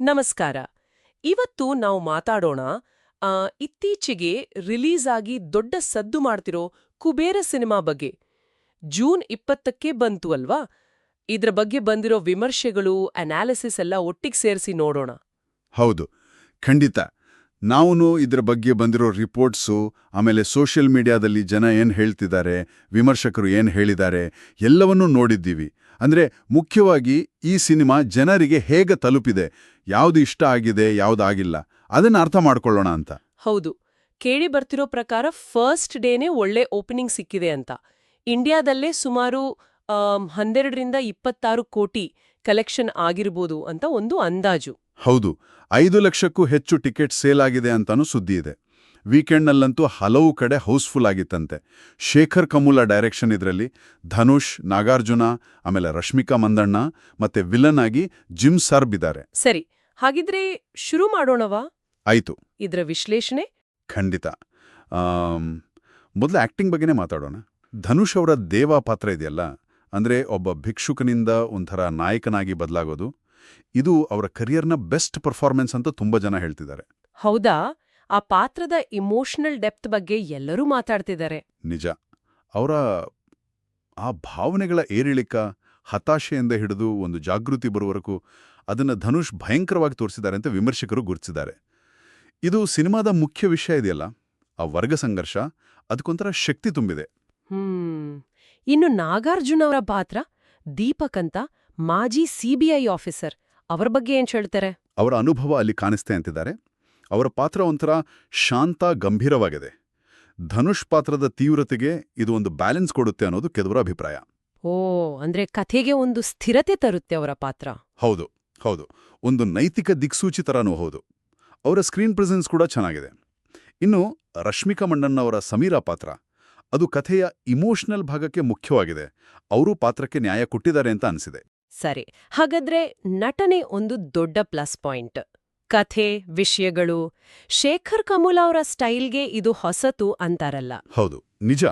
ನಮಸ್ಕಾರ. ಇವತ್ತು ನಾವು ಮಾತಾಡೋಣ ಇತ್ತೀಚೆಗೆ ರಿಲೀಸ್ ಆಗಿ ದೊಡ್ಡ ಸದ್ದು ಮಾಡ್ತಿರೋ ಕುಬೇರ ಸಿನಿಮಾ ಬಗ್ಗೆ. ಜೂನ್ ಇಪ್ಪತ್ತಕ್ಕೆ ಬಂತು ಅಲ್ವಾ? ಇದ್ರ ಬಗ್ಗೆ ಬಂದಿರೋ ವಿಮರ್ಶೆಗಳು, ಅನಾಲಿಸಿಸ್ ಎಲ್ಲ ಒಟ್ಟಿಗೆ ಸೇರಿಸಿ ನೋಡೋಣ. ಹೌದು. ಖಂಡಿತ. ನಾವು ಇದ್ರ ಬಗ್ಗೆ ಬಂದಿರೋ ರಿಪೋರ್ಟ್ಸು, ಆಮೇಲೆ ಸೋಷಿಯಲ್ ಮೀಡಿಯಾದಲ್ಲಿ ಜನ ಏನು ಹೇಳ್ತಿದ್ದಾರೆ, ವಿಮರ್ಶಕರು ಏನು ಹೇಳಿದ್ದಾರೆ, ಎಲ್ಲವನ್ನೂ ನೋಡಿದ್ದೀವಿ. ಅಂದ್ರೆ ಮುಖ್ಯವಾಗಿ ಈ ಸಿನಿಮಾ ಜನರಿಗೆ ಹೇಗೆ ತಲುಪಿದೆ ಯಾವುದು ಇಷ್ಟ ಆಗಿದೆ ಯಾವುದಾಗಿಲ್ಲ ಅದನ್ನ ಅರ್ಥ ಮಾಡ್ಕೊಳ್ಳೋಣ ಅಂತ. ಹೌದು. ಕೇಳಿ ಬರ್ತಿರೋ ಪ್ರಕಾರ ಫಸ್ಟ್ ಡೇನೇ ಒಳ್ಳೆ ಓಪನಿಂಗ್ ಸಿಕ್ಕಿದೆ ಅಂತ. ಇಂಡಿಯಾದಲ್ಲೇ ಸುಮಾರು ಹನ್ನೆರಡರಿಂದ ಇಪ್ಪತ್ತಾರು ಕೋಟಿ ಕಲೆಕ್ಷನ್ ಆಗಿರ್ಬೋದು ಅಂತ ಒಂದು ಅಂದಾಜು. ಹೌದು. ಐದು ಲಕ್ಷಕ್ಕೂ ಹೆಚ್ಚು ಟಿಕೆಟ್ ಸೇಲ್ ಆಗಿದೆ ಅಂತಾನೂ ಸುದ್ದಿ ಇದೆ. ವೀಕೆಂಡ್ನಲ್ಲಂತೂ ಹಲವು ಕಡೆ ಹೌಸ್ಫುಲ್ ಆಗಿತ್ತಂತೆ. ಶೇಖರ್ ಕಮೂಲ ಡೈರೆಕ್ಷನ್ ಇದರಲ್ಲಿ ಧನುಷ್ ನಾಗಾರ್ಜುನ ಆಮೇಲೆ ರಶ್ಮಿಕಾ ಮಂದಣ್ಣ ಮತ್ತೆ ವಿಲನ್ ಆಗಿ ಜಿಮ್ ಸರ್ಬ್ ಇದ್ದಾರೆ ಸರಿ ಹಾಗಿದ್ರೆ ಶುರು ಮಾಡೋಣವಾ? ಆಯ್ತು. ಇದರ ವಿಶ್ಲೇಷಣೆ? ಖಂಡಿತ. ಮೊದಲು ಆಕ್ಟಿಂಗ್ ಬಗ್ಗೆನೇ ಮಾತಾಡೋಣ. ಧನುಷ್ ಅವರ ದೇವ ಪಾತ್ರ ಇದೆಯಲ್ಲ ಅಂದ್ರೆ ಒಬ್ಬ ಭಿಕ್ಷುಕನಿಂದ ಒಂಥರ ನಾಯಕನಾಗಿ ಬದಲಾಗೋದು ಇದು ಅವರ ಕರಿಯರ್ನ ಬೆಸ್ಟ್ ಪರ್ಫಾರ್ಮೆನ್ಸ್ ಅಂತ ತುಂಬಾ ಜನ ಹೇಳ್ತಿದ್ದಾರೆ. ಹೌದಾ? ಆ ಪಾತ್ರದ ಇಮೋಷನಲ್ ಡೆಪ್ತ್ ಬಗ್ಗೆ ಎಲ್ಲರೂ ಮಾತಾಡ್ತಿದ್ದಾರೆ. ನಿಜ. ಅವರ ಆ ಭಾವನೆಗಳ ಏರಿಳಿಕ ಹತಾಶೆಯಿಂದ ಹಿಡಿದು ಒಂದು ಜಾಗೃತಿ ಬರುವವರೆಗೂ ಅದನ್ನು ಧನುಷ್ ಭಯಂಕರವಾಗಿ ತೋರಿಸಿದ್ದಾರೆ ಅಂತ ವಿಮರ್ಶಕರು ಗುರುತಿಸಿದ್ದಾರೆ. ಇದು ಸಿನಿಮಾದ ಮುಖ್ಯ ವಿಷಯ ಇದೆಯಲ್ಲ ಆ ವರ್ಗ ಸಂಘರ್ಷ ಅದಕ್ಕೊಂಥರ ಶಕ್ತಿ ತುಂಬಿದೆ. ಹ್ಮ್. ಇನ್ನು ನಾಗಾರ್ಜುನ ಅವರ ಪಾತ್ರ ದೀಪಕ್ ಅಂತ ಮಾಜಿ ಸಿಬಿಐ ಆಫೀಸರ್ ಅವರ ಬಗ್ಗೆ ಏನ್ ಹೇಳ್ತಾರೆ? ಅವರ ಅನುಭವ ಅಲ್ಲಿ ಕಾಣಿಸ್ತೆ ಅಂತಿದ್ದಾರೆ. ಅವರ ಪಾತ್ರ ಒಂಥರ ಶಾಂತ ಗಂಭೀರವಾಗಿದೆ. ಧನುಷ್ ಪಾತ್ರದ ತೀವ್ರತೆಗೆ ಇದು ಒಂದು ಬ್ಯಾಲೆನ್ಸ್ ಕೊಡುತ್ತೆ ಅನ್ನೋದು ಕೆಲವರ ಅಭಿಪ್ರಾಯ. ಓ ಅಂದ್ರೆ ಕಥೆಗೆ ಒಂದು ಸ್ಥಿರತೆ ತರುತ್ತೆ ಅವರ ಪಾತ್ರ. ಹೌದು ಹೌದು. ಒಂದು ನೈತಿಕ ದಿಕ್ಸೂಚಿ ತರನೂ ಹೌದು. ಅವರ ಸ್ಕ್ರೀನ್ ಪ್ರೆಸೆನ್ಸ್ ಕೂಡ ಚೆನ್ನಾಗಿದೆ. ಇನ್ನು ರಶ್ಮಿಕಾ ಮಂಡನ್ ಅವರ ಸಮೀರಾ ಪಾತ್ರ ಅದು ಕಥೆಯ ಇಮೋಷನಲ್ ಭಾಗಕ್ಕೆ ಮುಖ್ಯವಾಗಿದೆ. ಅವರು ಪಾತ್ರಕ್ಕೆ ನ್ಯಾಯ ಕೊಟ್ಟಿದ್ದಾರೆ ಅಂತ ಅನಿಸಿದೆ. ಸರಿ ಹಾಗಾದ್ರೆ ನಟನೆ ಒಂದು ದೊಡ್ಡ ಪ್ಲಸ್ ಪಾಯಿಂಟ್. ಕಥೆ ವಿಷಯಗಳು ಶೇಖರ್ ಕಮುಲ್ ಅವರ ಸ್ಟೈಲ್ಗೆ ಇದು ಹೊಸತು ಅಂತಾರಲ್ಲ. ಹೌದು ನಿಜ.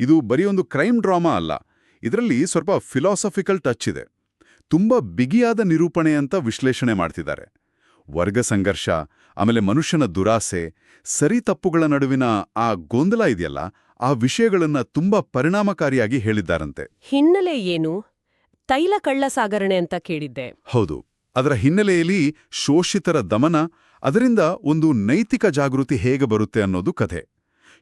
ಇದು ಬರೀ ಒಂದು ಕ್ರೈಮ್ ಡ್ರಾಮಾ ಅಲ್ಲ. ಇದರಲ್ಲಿ ಸ್ವಲ್ಪ ಫಿಲಾಸಫಿಕಲ್ ಟಚ್ ಇದೆ. ತುಂಬಾ ಬಿಗಿಯಾದ ನಿರೂಪಣೆ ಅಂತ ವಿಶ್ಲೇಷಣೆ ಮಾಡ್ತಿದ್ದಾರೆ. ವರ್ಗ ಸಂಘರ್ಷ ಆಮೇಲೆ ಮನುಷ್ಯನ ದುರಾಸೆ ಸರಿ ತಪ್ಪುಗಳ ನಡುವಿನ ಆ ಗೊಂದಲ ಇದೆಯಲ್ಲ ಆ ವಿಷಯಗಳನ್ನ ತುಂಬಾ ಪರಿಣಾಮಕಾರಿಯಾಗಿ ಹೇಳಿದ್ದಾರಂತೆ. ಹಿನ್ನೆಲೆ ಏನು? ತೈಲ ಕಳ್ಳ ಸಾಗರಣೆ ಅಂತ ಕೇಳಿದ್ದೆ. ಹೌದು. ಅದರ ಹಿನ್ನೆಲೆಯಲ್ಲಿ ಶೋಷಿತರ ದಮನ ಅದರಿಂದ ಒಂದು ನೈತಿಕ ಜಾಗೃತಿ ಹೇಗೆ ಬರುತ್ತೆ ಅನ್ನೋದು ಕಥೆ.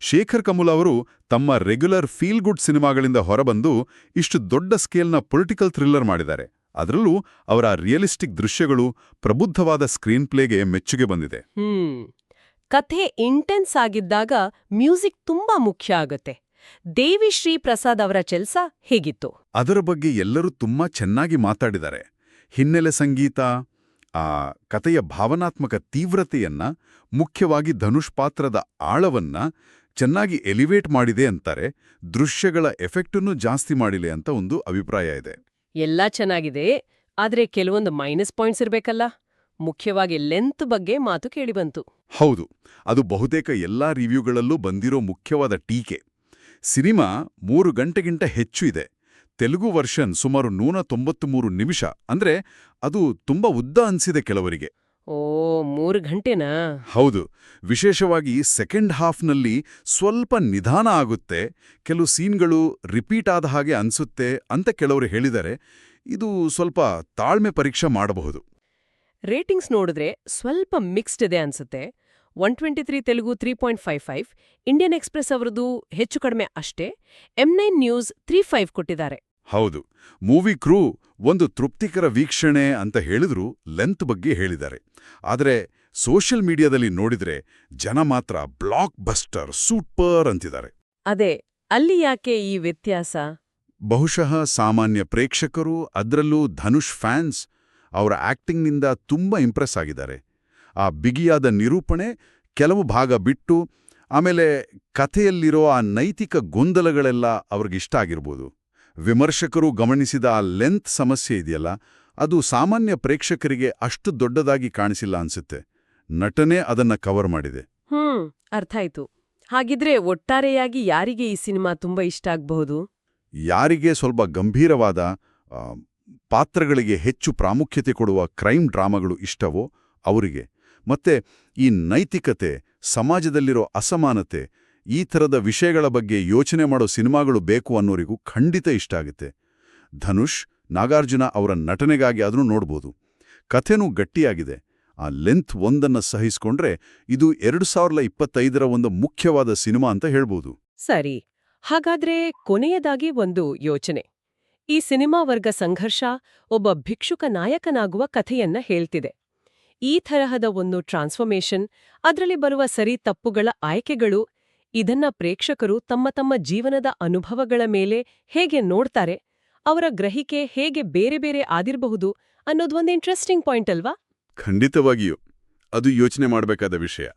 ಶೇಖರ್ ಕಮುಲ್ ಅವರು ತಮ್ಮ ರೆಗ್ಯುಲರ್ ಫೀಲ್ ಗುಡ್ ಸಿನಿಮಾಗಳಿಂದ ಹೊರಬಂದು ಇಷ್ಟು ದೊಡ್ಡ ಸ್ಕೇಲ್ನ ಪೊಲಿಟಿಕಲ್ ಥ್ರಿಲ್ಲರ್ ಮಾಡಿದ್ದಾರೆ. ಅದರಲ್ಲೂ ಅವರ ರಿಯಲಿಸ್ಟಿಕ್ ದೃಶ್ಯಗಳು ಪ್ರಬುದ್ಧವಾದ ಸ್ಕ್ರೀನ್ ಪ್ಲೇಗೆ ಮೆಚ್ಚುಗೆ ಬಂದಿದೆ. ಕಥೆ ಇಂಟೆನ್ಸ್ ಆಗಿದ್ದಾಗ ಮ್ಯೂಸಿಕ್ ತುಂಬಾ ಮುಖ್ಯ ಆಗತ್ತೆ. ದೇವಿ ಶ್ರೀ ಪ್ರಸಾದ್ ಅವರ ಚೆಲ್ಸ ಹೇಗಿತ್ತು? ಅದರ ಬಗ್ಗೆ ಎಲ್ಲರೂ ತುಂಬಾ ಚೆನ್ನಾಗಿ ಮಾತಾಡಿದ್ದಾರೆ. ಹಿನ್ನೆಲೆ ಸಂಗೀತ ಆ ಕಥೆಯ ಭಾವನಾತ್ಮಕ ತೀವ್ರತೆಯನ್ನ ಮುಖ್ಯವಾಗಿ ಧನುಷ್ ಪಾತ್ರದ ಆಳವನ್ನ ಚೆನ್ನಾಗಿ ಎಲಿವೇಟ್ ಮಾಡಿದೆ ಅಂತಾರೆ ದೃಶ್ಯಗಳ ಎಫೆಕ್ಟನ್ನು ಜಾಸ್ತಿ ಮಾಡಿಲೆ ಅಂತ ಒಂದು ಅಭಿಪ್ರಾಯ ಇದೆ. ಎಲ್ಲ ಚೆನ್ನಾಗಿದೆ ಆದರೆ ಕೆಲವೊಂದು ಮೈನಸ್ ಪಾಯಿಂಟ್ಸ್ ಇರಬೇಕಲ್ಲ? ಮುಖ್ಯವಾಗಿ ಲೆಂತ್ ಬಗ್ಗೆ ಮಾತು ಕೇಳಿಬಂತು. ಹೌದು ಅದು ಬಹುತೇಕ ಎಲ್ಲಾ ರಿವ್ಯೂಗಳಲ್ಲೂ ಬಂದಿರೋ ಮುಖ್ಯವಾದ ಟೀಕೆ. ಸಿನಿಮಾ ಮೂರು ಗಂಟೆಗಿಂತ ಹೆಚ್ಚು ಇದೆ ತೆಲುಗು ವರ್ಷನ್ ಸುಮಾರು ನೂರ ತೊಂಬತ್ಮೂರು ನಿಮಿಷ. ಅಂದ್ರೆ ಅದು ತುಂಬಾ ಉದ್ದ ಅನ್ಸಿದೆ ಕೆಲವರಿಗೆ. ಓ ಮೂರು ಗಂಟೆನಾ ಹೌದು. ವಿಶೇಷವಾಗಿ ಸೆಕೆಂಡ್ ಹಾಫ್ನಲ್ಲಿ ಸ್ವಲ್ಪ ನಿಧಾನ ಆಗುತ್ತೆ. ಕೆಲವು ಸೀನ್ಗಳು ರಿಪೀಟ್ ಆದ ಹಾಗೆ ಅನ್ಸುತ್ತೆ ಅಂತ ಕೆಲವರು ಹೇಳಿದರೆ ಇದು ಸ್ವಲ್ಪ ತಾಳ್ಮೆ ಪರೀಕ್ಷೆ ಮಾಡಬಹುದು. ರೇಟಿಂಗ್ಸ್ ನೋಡಿದ್ರೆ ಸ್ವಲ್ಪ ಮಿಕ್ಸ್ಡ್ ಇದೆ ಅನ್ಸುತ್ತೆ. One twenty three Telugu three point five five Indian Express ಅವರದು ಹೆಚ್ಚು ಕಡಿಮೆ ಅಷ್ಟೇ M nine news three five ಕೊಟ್ಟಿದ್ದಾರೆ. ಹೌದು ಮೂವಿ ಕ್ರೂ ಒಂದು ತೃಪ್ತಿಕರ ವೀಕ್ಷಣೆ ಅಂತ ಹೇಳಿದ್ರು ಲೆಂತ್ ಬಗ್ಗೆ ಹೇಳಿದ್ದಾರೆ. ಆದರೆ ಸೋಷಿಯಲ್ ಮೀಡಿಯಾದಲ್ಲಿ ನೋಡಿದ್ರೆ ಜನ ಮಾತ್ರ ಬ್ಲಾಕ್ ಬಸ್ಟರ್ ಸೂಪರ್ ಅಂತಿದ್ದಾರೆ. ಅದೇ ಅಲ್ಲಿ ಯಾಕೆ ಈ ವ್ಯತ್ಯಾಸ? ಬಹುಶಃ ಸಾಮಾನ್ಯ ಪ್ರೇಕ್ಷಕರು ಅದರಲ್ಲೂ ಧನುಷ್ ಫ್ಯಾನ್ಸ್ ಅವರ ಆಕ್ಟಿಂಗ್ನಿಂದ ತುಂಬಾ ಇಂಪ್ರೆಸ್ ಆಗಿದ್ದಾರೆ. ಆ ಬಿಗಿಯಾದ ನಿರೂಪಣೆ ಕೆಲವು ಭಾಗ ಬಿಟ್ಟು ಆಮೇಲೆ ಕಥೆಯಲ್ಲಿರೋ ಆ ನೈತಿಕ ಗೊಂದಲಗಳೆಲ್ಲ ಅವ್ರಿಗಿಷ್ಟ ಆಗಿರ್ಬೋದು. ವಿಮರ್ಶಕರು ಗಮನಿಸಿದ ಆ ಲೆಂತ್ ಸಮಸ್ಯೆ ಇದೆಯಲ್ಲ ಅದು ಸಾಮಾನ್ಯ ಪ್ರೇಕ್ಷಕರಿಗೆ ಅಷ್ಟು ದೊಡ್ಡದಾಗಿ ಕಾಣಿಸಿಲ್ಲ ಅನ್ಸುತ್ತೆ. ನಟನೆ ಅದನ್ನ ಕವರ್ ಮಾಡಿದೆ. ಹ್ಮ್ ಅರ್ಥ ಆಯ್ತು ಹಾಗಿದ್ರೆ ಒಟ್ಟಾರೆಯಾಗಿ ಯಾರಿಗೆ ಈ ಸಿನಿಮಾ ತುಂಬಾ ಇಷ್ಟ ಆಗ್ಬಹುದು? ಯಾರಿಗೆ ಸ್ವಲ್ಪ ಗಂಭೀರವಾದ ಪಾತ್ರಗಳಿಗೆ ಹೆಚ್ಚು ಪ್ರಾಮುಖ್ಯತೆ ಕೊಡುವ ಕ್ರೈಮ್ ಡ್ರಾಮಾಗಳು ಇಷ್ಟವೋ ಅವರಿಗೆ. ಮತ್ತೆ ಈ ನೈತಿಕತೆ, ಸಮಾಜದಲ್ಲಿರೋ ಅಸಮಾನತೆ, ಈ ಥರದ ವಿಷಯಗಳ ಬಗ್ಗೆ ಯೋಚನೆ ಮಾಡೋ ಸಿನಿಮಾಗಳು ಬೇಕು ಅನ್ನೋರಿಗೂ ಖಂಡಿತ ಇಷ್ಟ ಆಗುತ್ತೆ. ಧನುಷ್, ನಾಗಾರ್ಜುನ ಅವರ ನಟನೆಗಾಗಿ ಅದನ್ನು ನೋಡ್ಬೋದು. ಕಥೆನೂ ಗಟ್ಟಿಯಾಗಿದೆ. ಆ ಲೆಂತ್ ಒಂದನ್ನ ಸಹಿಸಿಕೊಂಡ್ರೆ ಇದು ಎರಡು ಸಾವಿರದ ಇಪ್ಪತ್ತೈದರ ಒಂದು ಮುಖ್ಯವಾದ ಸಿನಿಮಾ ಅಂತ ಹೇಳ್ಬೋದು. ಸರಿ, ಹಾಗಾದ್ರೆ ಕೊನೆಯದಾಗಿ ಒಂದು ಯೋಚನೆ. ಈ ಸಿನಿಮಾ ವರ್ಗ ಸಂಘರ್ಷ ಒಬ್ಬ ಭಿಕ್ಷುಕ ನಾಯಕನಾಗುವ ಕಥೆಯನ್ನ ಹೇಳ್ತಿದೆ. ಈ ತರಹದ ಒಂದು ಟ್ರಾನ್ಸ್ಫಾರ್ಮೇಷನ್, ಅದರಲ್ಲಿ ಬರುವ ಸರಿ ತಪ್ಪುಗಳ ಆಯ್ಕೆಗಳು, ಇದನ್ನ ಪ್ರೇಕ್ಷಕರು ತಮ್ಮ ತಮ್ಮ ಜೀವನದ ಅನುಭವಗಳ ಮೇಲೆ ಹೇಗೆ ನೋಡ್ತಾರೆ, ಅವರ ಗ್ರಹಿಕೆ ಹೇಗೆ ಬೇರೆ ಬೇರೆ ಆದಿರಬಹುದು ಅನ್ನೋದೊಂದು ಇಂಟ್ರೆಸ್ಟಿಂಗ್ ಪಾಯಿಂಟ್ ಅಲ್ವಾ? ಖಂಡಿತವಾಗಿಯೂ. ಅದು ಯೋಚನೆ ಮಾಡಬೇಕಾದ ವಿಷಯ.